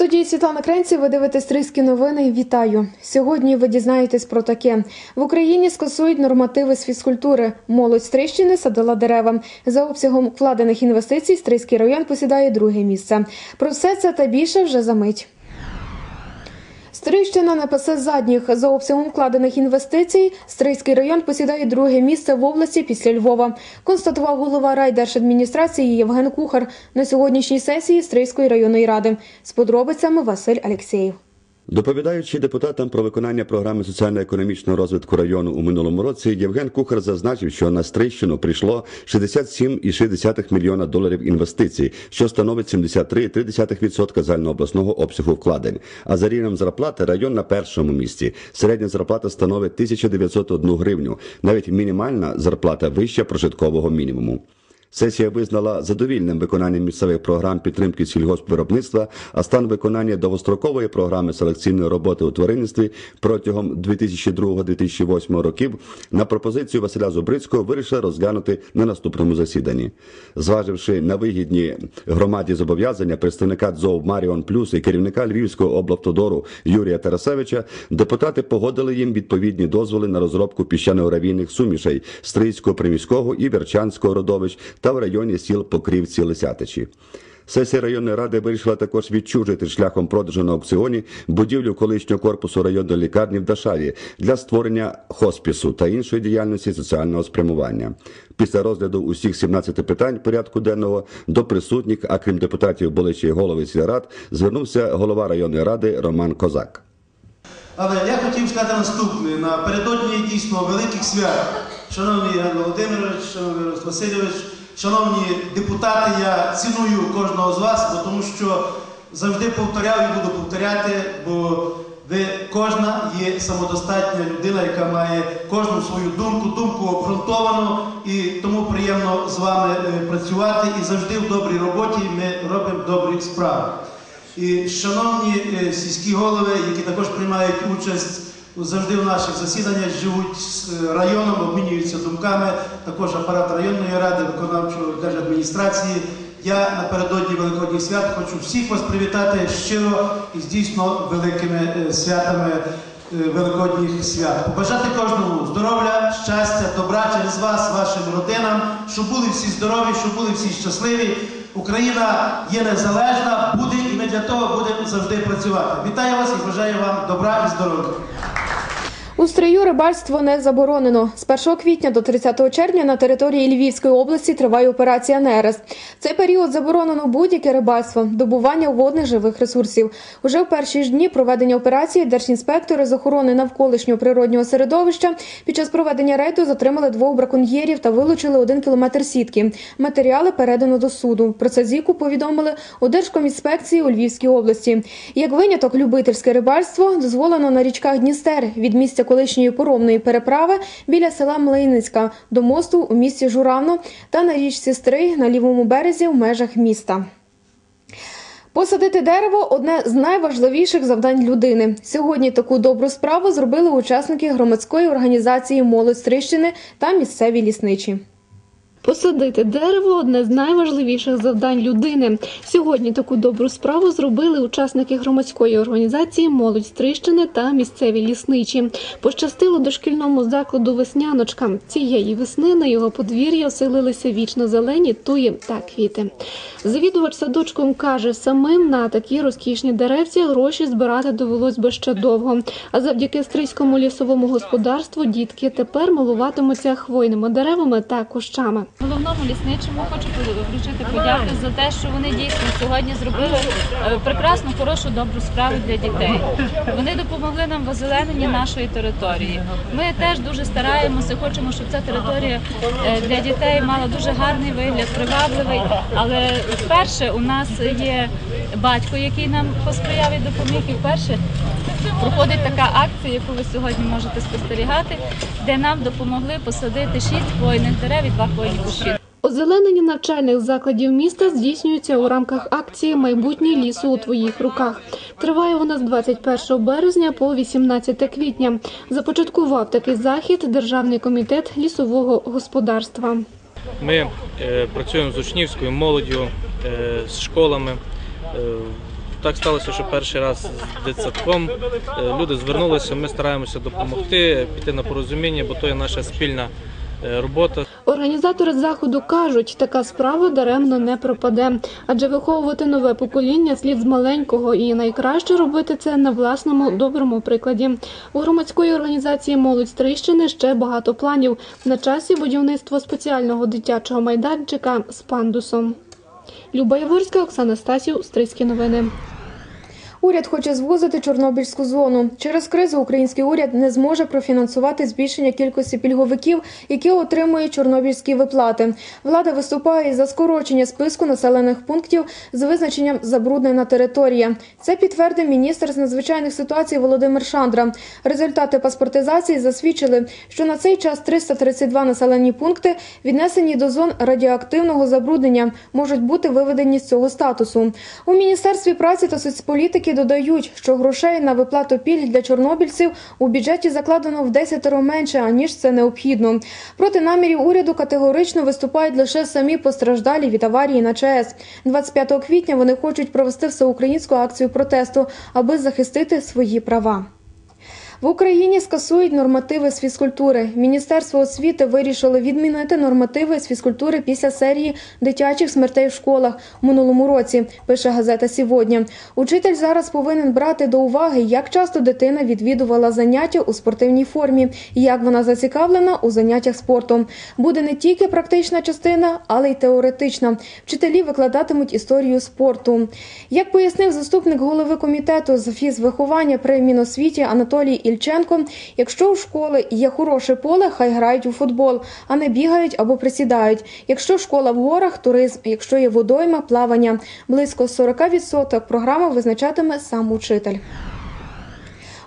студії Світлана Кренці ви дивитесь Стрийські новини. Вітаю! Сьогодні ви дізнаєтесь про таке: в Україні скасують нормативи з фізкультури. Молодь Стрищини садила дерева. За обсягом вкладених інвестицій Стрийський район посідає друге місце. Про все це та більше вже за мить. Стрийщина не пасе задніх. За обсягом вкладених інвестицій Стрийський район посідає друге місце в області після Львова, констатував голова райдержадміністрації Євген Кухар на сьогоднішній сесії Стрийської районної ради. З подробицями Василь Алєксєєв. Доповідаючи депутатам про виконання програми соціально-економічного розвитку району у минулому році, Євген Кухар зазначив, що на Стрийщину прийшло 67,6 мільйона доларів інвестицій, що становить 73,3% загальнообласного обсягу вкладень. А за рівнем зарплати район на першому місці. Середня зарплата становить 1901 гривню. Навіть мінімальна зарплата вища прожиткового мінімуму. Сесія визнала задовільним виконання місцевих програм підтримки сільгоспвиробництва, а стан виконання довгострокової програми селекційної роботи у тваринництві протягом 2002-2008 років на пропозицію Василя Зубрицького вирішила розглянути на наступному засіданні. Зваживши на вигідні громаді зобов'язання представника ДЗОВ Маріон Плюс і керівника Львівського облавтодору Юрія Тарасевича, депутати погодили їм відповідні дозволи на розробку піщано-гравійних сумішей Стрийського, Приміського і Верчанського родовищ та в районі сіл Покрівці Лисятичі. Сесія районної ради вирішила також відчужити шляхом продажу на аукціоні будівлю колишнього корпусу районної лікарні в Дашаві для створення хоспісу та іншої діяльності соціального спрямування. Після розгляду усіх 17 питань порядку денного до присутніх, а крім депутатів були ще голови сільрад, звернувся голова районної ради Роман Козак. Але я хотів сказати наступне. Напередодні дійсно великих свят. Шановний Іван Володимирович, шановний Васильович, шановні депутати, я ціную кожного з вас, бо тому що завжди повторяв і буду повторяти, бо ви кожна є самодостатня людина, яка має кожну свою думку, думку обґрунтовану, і тому приємно з вами е, працювати. І завжди в добрій роботі ми робимо добрі справи. І шановні е, сільські голови, які також приймають участь завжди в наших засіданнях, живуть з е, районом, обмінюються думками, також апарат районної ради, виконавчої держадміністрації. Я напередодні Великодніх свят хочу всіх вас привітати щиро і з дійсно великими е, святами е, Великодніх свят. Побажати кожному здоров'я, щастя, добра через вас, вашим родинам, щоб були всі здорові, щоб були всі щасливі. Україна є незалежна, буде і ми для того будемо завжди працювати. Вітаю вас і бажаю вам добра і здоров'я. У стрию рибальство не заборонено. З 1 квітня до 30 червня на території Львівської області триває операція Нерест. Цей період заборонено будь-яке рибальство, добування водних живих ресурсів. Уже в перші ж дні проведення операції держінспектори з охорони навколишнього природнього середовища під час проведення рейду затримали двох браконьєрів та вилучили один кілометр сітки. Матеріали передано до суду. Про це зіку повідомили у Держкомінспекції у Львівській області. Як виняток, любительське рибальство дозволено на річках Дністер від місця колишньої поромної переправи біля села Млиницька до мосту у місті Журавно та на річці Стрий на лівому березі в межах міста. Посадити дерево одне з найважливіших завдань людини. Сьогодні таку добру справу зробили учасники громадської організації Молодь Стрищини та місцеві лісничі. Посадити дерево одне з найважливіших завдань людини. Сьогодні таку добру справу зробили учасники громадської організації Молодь Стрищини та місцеві лісничі. Пощастило дошкільному закладу Весняночка. Цієї весни на його подвір'я оселилися вічно зелені туї та квіти. Завідувач садочком каже, самим на такі розкішні деревці гроші збирати довелось би ще довго. А завдяки стрийському лісовому господарству дітки тепер милуватимуться хвойними деревами та кущами. Головному лісничому хочу вручити подяки за те, що вони дійсно сьогодні зробили е, прекрасну, хорошу, добру справу для дітей. Вони допомогли нам в озелененні нашої території. Ми теж дуже стараємося, хочемо, щоб ця територія е, для дітей мала дуже гарний вигляд, привабливий. Але вперше у нас є батько, який нам посприяв і допоміг. І вперше проходить така акція, яку ви сьогодні можете спостерігати, де нам допомогли посадити шість хвойних дерев і два хвойні кущі. Озеленення навчальних закладів міста здійснюється у рамках акції Майбутнє лісу у твоїх руках. Триває вона з 21 березня по 18 квітня. Започаткував такий захід Державний комітет лісового господарства. Ми е, працюємо з учнівською молоддю, е, з школами. Е, так сталося, що перший раз з дитсадком е, люди звернулися. Ми стараємося допомогти, піти на порозуміння, бо то є наша спільна е, робота. Організатори заходу кажуть, така справа даремно не пропаде, адже виховувати нове покоління слід з маленького, і найкраще робити це на власному доброму прикладі. У громадської організації Молодь Стрищини ще багато планів. На часі будівництво спеціального дитячого майданчика з пандусом. Люба Яворська, Оксана Стасів, Стрийські новини. Уряд хоче звузити Чорнобильську зону. Через кризу український уряд не зможе профінансувати збільшення кількості пільговиків, які отримують чорнобильські виплати. Влада виступає за скорочення списку населених пунктів з визначенням забруднена територія. Це підтвердив міністр з надзвичайних ситуацій Володимир Шандра. Результати паспортизації засвідчили, що на цей час 332 населені пункти, віднесені до зон радіоактивного забруднення, можуть бути виведені з цього статусу. У міністерстві праці та соцполітики додають, що грошей на виплату пільг для чорнобильців у бюджеті закладено в десятеро менше аніж це необхідно. Проти намірів уряду категорично виступають лише самі постраждалі від аварії на ЧАЕС. 25 квітня вони хочуть провести всеукраїнську акцію протесту, аби захистити свої права. В Україні скасують нормативи з фізкультури. Міністерство освіти вирішило відмінити нормативи з фізкультури після серії дитячих смертей в школах в минулому році. Пише газета «Сьогодні». Учитель зараз повинен брати до уваги, як часто дитина відвідувала заняття у спортивній формі, і як вона зацікавлена у заняттях спортом. Буде не тільки практична частина, але й теоретична. Вчителі викладатимуть історію спорту. Як пояснив заступник голови комітету з фізвиховання при Міносвіті Анатолій Ільченко, якщо у школи є хороше поле, хай грають у футбол, а не бігають або присідають. Якщо школа в горах, туризм, якщо є водойма, плавання. Близько 40% програми визначатиме сам учитель.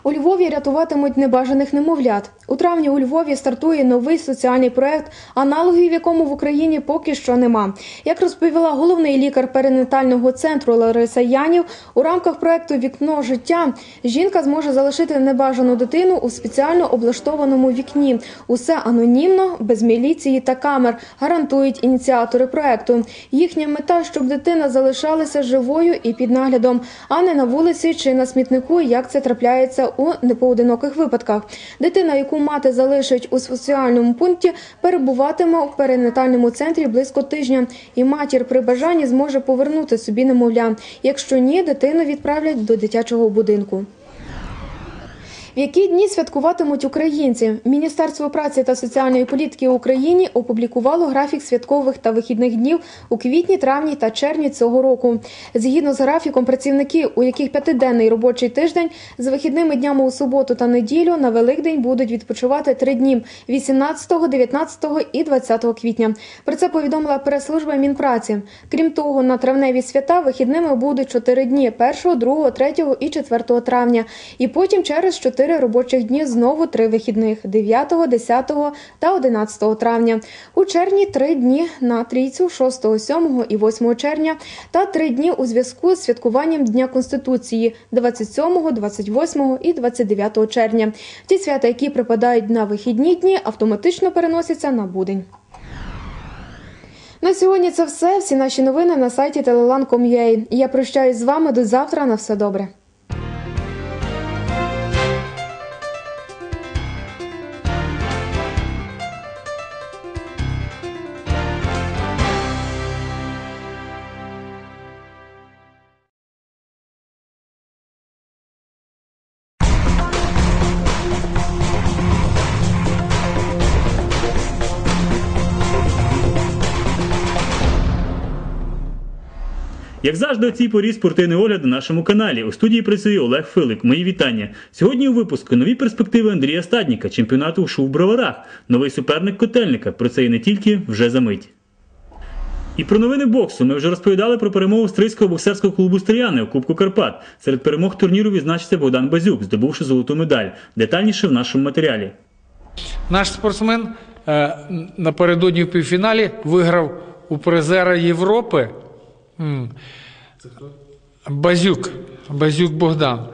У Львові рятуватимуть небажаних немовлят. У травні у Львові стартує новий соціальний проект, аналогів якому в Україні поки що нема. Як розповіла головний лікар перинатального центру Лариса Янів, у рамках проекту Вікно життя жінка зможе залишити небажану дитину у спеціально облаштованому вікні. Усе анонімно, без міліції та камер, гарантують ініціатори проекту. Їхня мета, щоб дитина залишалася живою і під наглядом, а не на вулиці чи на смітнику, як це трапляється у непоодиноких випадках. Дитина, яку мати залишить у соціальному пункті, перебуватиме у перинатальному центрі близько тижня, і матір при бажанні зможе повернути собі немовля. Якщо ні, дитину відправлять до дитячого будинку. В які дні святкуватимуть українці? Міністерство праці та соціальної політики в Україні опублікувало графік святкових та вихідних днів у квітні, травні та червні цього року. Згідно з графіком, працівники, у яких п'ятиденний робочий тиждень з вихідними днями у суботу та неділю на Великдень будуть відпочивати три дні 18, 19 і 20 квітня. Про це повідомила прес-служба Мінпраці. Крім того, на травневі свята вихідними будуть чотири дні 1, 2, 3 і 4 травня. І потім через чотири робочих дні знову три вихідних 9, 10 та 11 травня. У червні три дні на трійцю 6, 7 і 8 червня та три дні у зв'язку з святкуванням Дня Конституції 27, 28 і 29 червня. Ті свята, які припадають на вихідні дні, автоматично переносяться на будень. На сьогодні це все. Всі наші новини на сайті telelan.com.ua. Я прощаюсь з вами до завтра. На все добре. Як завжди, у цій порі спортивний огляд на нашому каналі. У студії працює Олег Филик. Мої вітання. Сьогодні у випуску нові перспективи Андрія Стадніка, чемпіонату шу в броварах, новий суперник котельника. Про це і не тільки вже за мить. І про новини боксу ми вже розповідали про перемогу стрийського боксерського клубу Стріяни у Кубку Карпат. Серед перемог турніру відзначився Богдан Базюк, здобувши золоту медаль. Детальніше в нашому матеріалі. Наш спортсмен е, напередодні в півфіналі виграв у призера Європи Базюк, Базюк Богдан.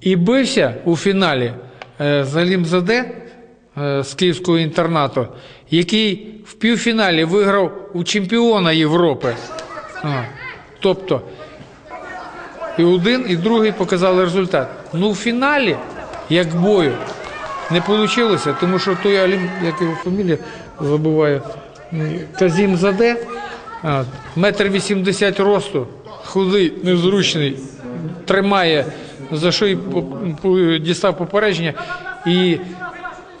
І бився у фіналі е, з Алімзаде е, з Київського інтернату, який в півфіналі виграв у чемпіона Європи. А, тобто І один, і другий показали результат. Ну, в фіналі, як бою, не вийшло, тому що той Алім, як його фамілія, забуваю, Казім Заде, метр вісімдесят росту, худий, незручний, тримає за що по- дістав попередження. І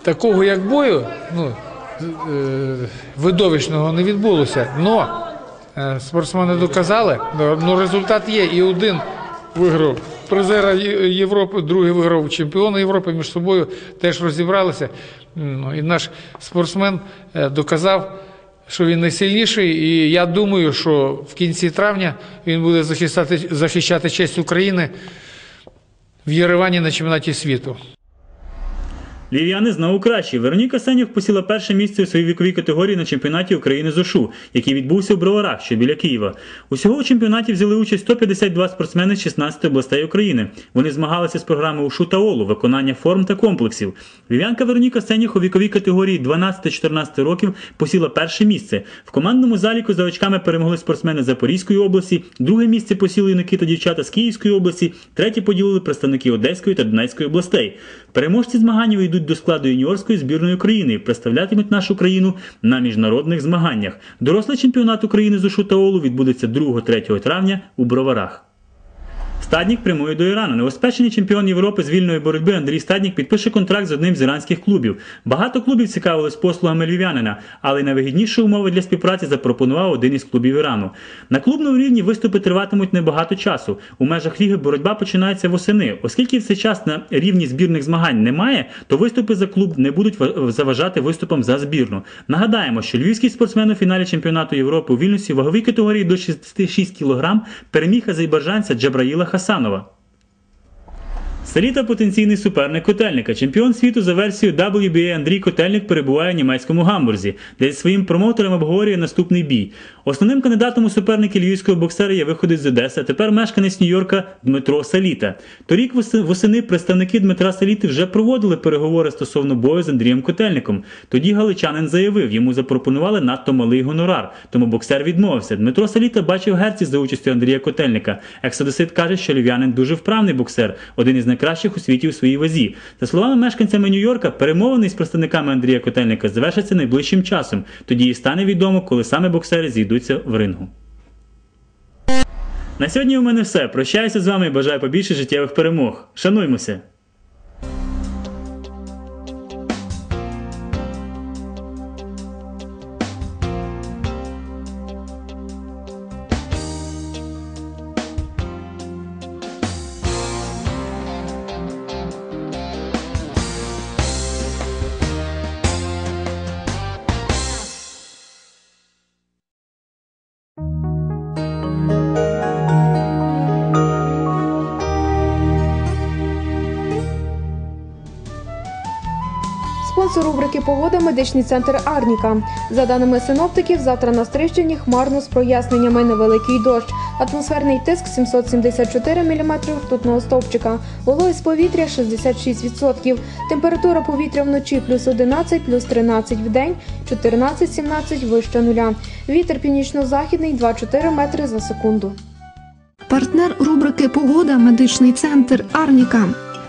такого як бою, ну, е, видовищного не відбулося. Но е, спортсмени доказали, ну результат є. І один виграв призера Європи, другий виграв чемпіона Європи між собою теж розібралися. Ну, і наш спортсмен е, доказав, що він найсильніший. І я думаю, що в кінці травня він буде захищати, захищати честь України в Єревані на чемпіонаті світу. Львів'яни кращі. Вероніка Сенюк посіла перше місце у своїй віковій категорії на чемпіонаті України з ОШУ, який відбувся у Броварах, що біля Києва. Усього у чемпіонаті взяли участь 152 спортсмени з 16 областей України. Вони змагалися з програми УШУ та ОЛУ, виконання форм та комплексів. Львів'янка Вероніка Сенюх у віковій категорії 12-14 років посіла перше місце. В командному заліку за очками перемогли спортсмени Запорізької області, друге місце посіли юнаки та дівчата з Київської області, третє поділили представники Одеської та Донецької областей. Переможці змагань вийдуть до складу юніорської збірної України і представлятимуть нашу країну на міжнародних змаганнях. Дорослий чемпіонат України з УШУ та ОЛУ відбудеться 2-3 травня у Броварах. Стаднік прямує до Ірану. Неоспечений чемпіон Європи з вільної боротьби Андрій Стаднік підпише контракт з одним з іранських клубів. Багато клубів цікавились послугами львів'янина, але найвигідніші умови для співпраці запропонував один із клубів Ірану. На клубному рівні виступи триватимуть небагато часу. У межах ліги боротьба починається восени. Оскільки в цей час на рівні збірних змагань немає, то виступи за клуб не будуть заважати виступам за збірну. Нагадаємо, що львівський спортсмен у фіналі чемпіонату Європи у Вільнюсі в ваговій категорії до 66 кг переміг азербайджанця Джабраїла Хасанова. Селіта потенційний суперник котельника. Чемпіон світу за версією WBA Андрій Котельник перебуває у німецькому гамбурзі, де зі своїм промоутером обговорює наступний бій. Основним кандидатом у суперники львівського боксера є виходець з Одеси, а тепер мешканець Нью-Йорка Дмитро Саліта. Торік восени представники Дмитра Саліти вже проводили переговори стосовно бою з Андрієм Котельником. Тоді галичанин заявив, йому запропонували надто малий гонорар, тому боксер відмовився. Дмитро Саліта бачив герці за участю Андрія Котельника. Ексодосит каже, що львів'янин дуже вправний боксер, один із найкращих у світі у своїй вазі. За словами мешканцями Нью-Йорка, перемовини з представниками Андрія Котельника завершаться найближчим часом. Тоді і стане відомо, коли саме боксери зійдуться в рингу. На сьогодні у мене все. Прощаюся з вами і бажаю побільше життєвих перемог. Шануймося! Погода медичний центр Арніка. За даними синоптиків, завтра на Стрищині хмарно з проясненнями невеликий дощ. Атмосферний тиск 774 мм ртутного стовпчика. Вологість повітря 66%. Температура повітря вночі плюс 11, плюс 13 в день, 14-17 вище нуля. Вітер північно-західний 2-4 метри за секунду. Партнер рубрики Погода медичний центр Арніка.